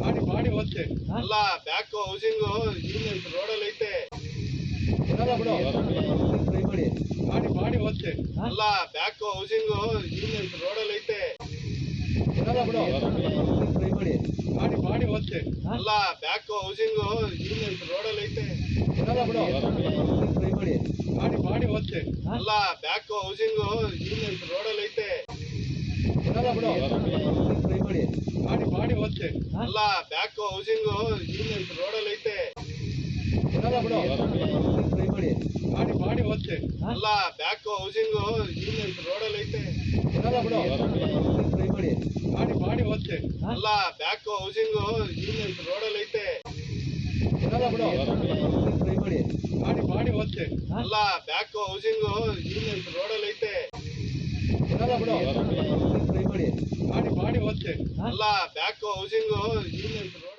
ಮಾಡಿ ಮಾಡಿ ಹಾ? ಅಲ್ಲ ಬ್ಯಾಕ್ ಹೌಸಿಂಗ್ ರೋಡಲ್ಲಿ ಐತೆ ಮಾಡಿ ಮಾಡಿ ಹಾ? ಅಲ್ಲ ಬ್ಯಾಕ್ ಹೌಸಿಂಗ್ ರೋಡಲ್ಲಿ ಐತೆ ಮಾಡಿ ಮಾಡಿ ಹಾ? ಅಲ್ಲ ಬ್ಯಾಕ್ ಹೌಸಿಂಗ್ ರೋಡಲ್ಲಿ ಐತೆ ಮಾಡಿ ಮಾಡಿ ಹಾ? ಅಲ್ಲ ಬ್ಯಾಕ್ ಹೌಸಿಂಗ್ ರೋಡಲ್ಲಿ ಐತೆ ಬಿಡು ಮಾಡಿ ಮಾಡಿ ಮಾಡಿ ಹೋಗ್ತೆ? ಅಲ್ಲ ಬ್ಯಾಕ್ ಹೌಸಿಂಗ್ ರೋಡಲ್ಲಿ ಐತೆ. ಬರಲ್ಲ ಬಿಡು. ಟ್ರೈ ಮಾಡಿ. ಮಾಡಿ ಮಾಡಿ ಹೋಗ್ತೆ? ಅಲ್ಲ ಬ್ಯಾಕ್ ಹೌಸಿಂಗ್ ರೋಡಲ್ಲಿ ಐತೆ. ಬರಲ್ಲ ಬಿಡು. ಟ್ರೈ ಮಾಡಿ. ಮಾಡಿ ಮಾಡಿ ಹೋಗ್ತೆ? ಅಲ್ಲ ಬ್ಯಾಕ್ ಹೌಸಿಂಗ್ ರೋಡಲ್ಲಿ ಐತೆ. ಬರಲ್ಲ ಬಿಡು. ಟ್ರೈ ಮಾಡಿ. ಮಾಡಿ ಮಾಡಿ ಹೋಗ್ತೆ? ಅಲ್ಲ ಬ್ಯಾಕ್ ಹೌಸಿಂಗ್ ರೋಡಲ್ಲಿ ಐತೆ. ಬರಲ್ಲ ಬಿಡು. ಅಲ್ಲ ಬ್ಯಾಕ್ ಹೌಸಿಂಗ್